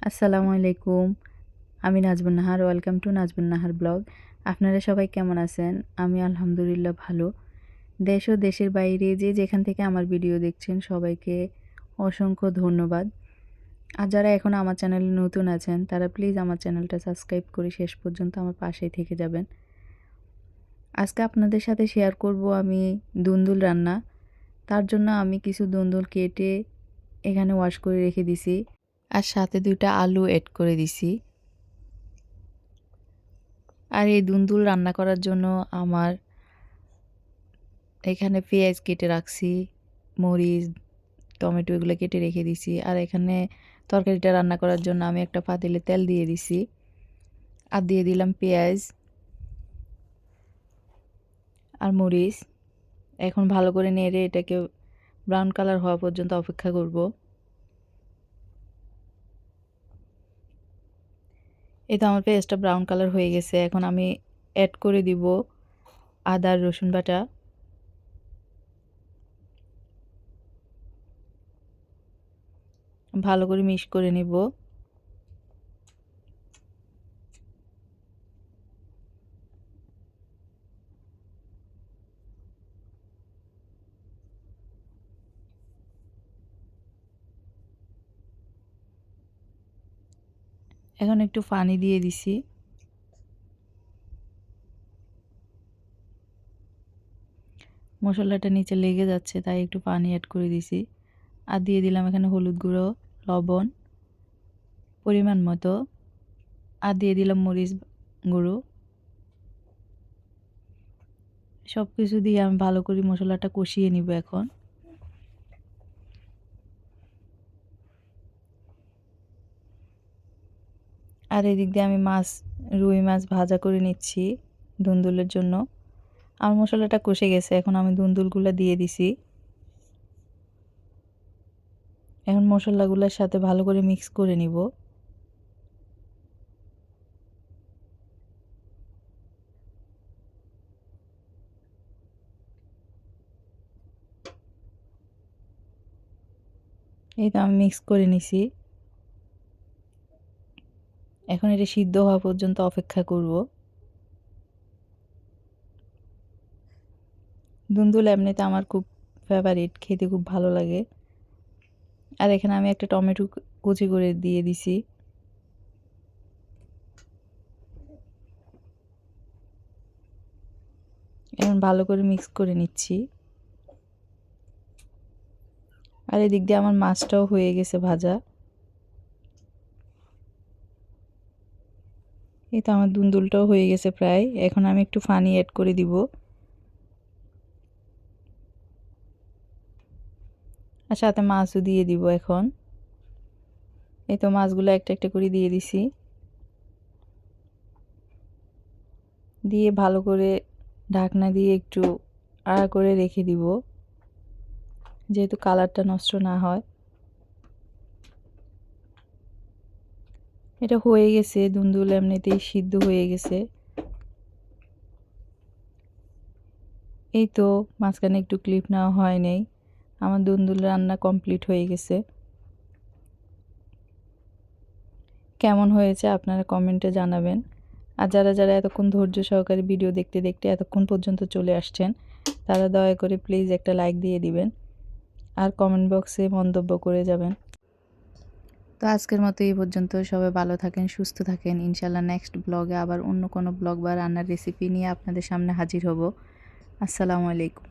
আসসালামু আলাইকুম। আমি Nazbun Nahar, welcome to Nazbun Nahar blog. আপনারা সবাই কেমন আছেন? আমি আলহামদুলিল্লাহ ভালো। দেশ ও দেশের বাইরে যে যেখান থেকে আমার ভিডিও দেখছেন সবাইকে অসংখ্য ধন্যবাদ। আর যারা এখন আমার চ্যানেলে নতুন আছেন, তারা প্লিজ আমার চ্যানেলটা সাবস্ক্রাইব করে শেষ পর্যন্ত আমার পাশেই থেকে যাবেন। আজকে আপনাদের সাথে শেয়ার করব আমি দুন্দুল রান্না। তার জন্য আমি কিছু দুন্দুল কেটে এখানে ওয়াশ করে রেখে দিছি। আর সাথে দুইটা আলু অ্যাড করে দিছি। আর এই দুন্দুল রান্না করার জন্য আমার এখানে পেঁয়াজ কেটে রাখছি, মরিচ, টমেটো এগুলো কেটে রেখে দিছি। আর এখানে তরকারিটা রান্না করার জন্য আমি একটা পাতিলে তেল দিয়ে দিছি। আর দিয়ে দিলাম পেঁয়াজ আর মরিচ। এখন ভালো করে নেড়ে এটাকে ব্রাউন কালার হওয়া পর্যন্ত অপেক্ষা করব। এই তো আমার পেঁয়াজটা ব্রাউন কালার হয়ে গেছে, এখন আমি অ্যাড করে দিব আদা, রসুন বাটা। ভালো করে মিক্স করে নিব। এখন একটু পানি দিয়ে দিছি। মশলাটা নিচে লেগে যাচ্ছে, তাই একটু পানি অ্যাড করে দিছি। আর দিয়ে দিলাম এখানে হলুদ গুঁড়ো, লবণ পরিমাণ মতো। আর দিয়ে দিলাম মরিচ গুঁড়ো। সব কিছু দিয়ে আমি ভালো করে মশলাটা কষিয়ে নিব এখন। আর এদিক দিয়ে আমি মাছ, রুই মাছ ভাজা করে নিচ্ছি ধুন্দুলের জন্য। আমার মশলাটা কষে গেছে, এখন আমি ধুন্দুলগুলো দিয়ে দিছি। এখন মশলাগুলোর সাথে ভালো করে মিক্স করে নিব। এই তো আমি মিক্স করে নিছি। এখন এটা সিদ্ধ হওয়া পর্যন্ত অপেক্ষা করব। দুন্দুল এমনিতে আমার খুব ফেভারিট খেতে খুব ভালো লাগে। আর এখানে আমি একটা টমেটো কুচি করে দিয়ে দিছি। এখন ভালো করে মিক্স করে নিচ্ছি। আর এদিক দিয়ে আমার মাছটাও হয়ে গেছে ভাজা। এই তো আমার দুন্দুলটাও হয়ে গেছে প্রায়। এখন আমি একটু ফানি অ্যাড করে দিব। আর সাথে মাছও দিয়ে দিব এখন। এই তো মাছগুলো একটা একটা করে দিয়ে দিছি। দিয়ে ভালো করে ঢাকনা দিয়ে একটু আড়া করে রেখে দিব। যেহেতু কালারটা নষ্ট না হয়। এটা হয়ে গেছে, দুন্দুল এমনিতেই সিদ্ধ হয়ে গেছে। এই তো মাঝখানে একটু ক্লিপ নেওয়া হয় নাই, আমার দুন্দুল রান্না কমপ্লিট হয়ে গেছে। কেমন হয়েছে আপনারা কমেন্টে জানাবেন। আর যারা যারা এতক্ষণ ধৈর্য সহকারে ভিডিও দেখতে দেখতে এতক্ষণ পর্যন্ত চলে আসছেন, তারা দয়া করে প্লিজ একটা লাইক দিয়ে দিবেন। আর কমেন্ট বক্সে মন্তব্য করে যাবেন। তো আজকের মতো এই পর্যন্ত। সবাই ভালো থাকেন, সুস্থ থাকেন। ইনশাল্লাহ নেক্সট ব্লগে আবার অন্য কোনো ব্লগ বা রান্নার রেসিপি নিয়ে আপনাদের সামনে হাজির হব। আসসালামু আলাইকুম।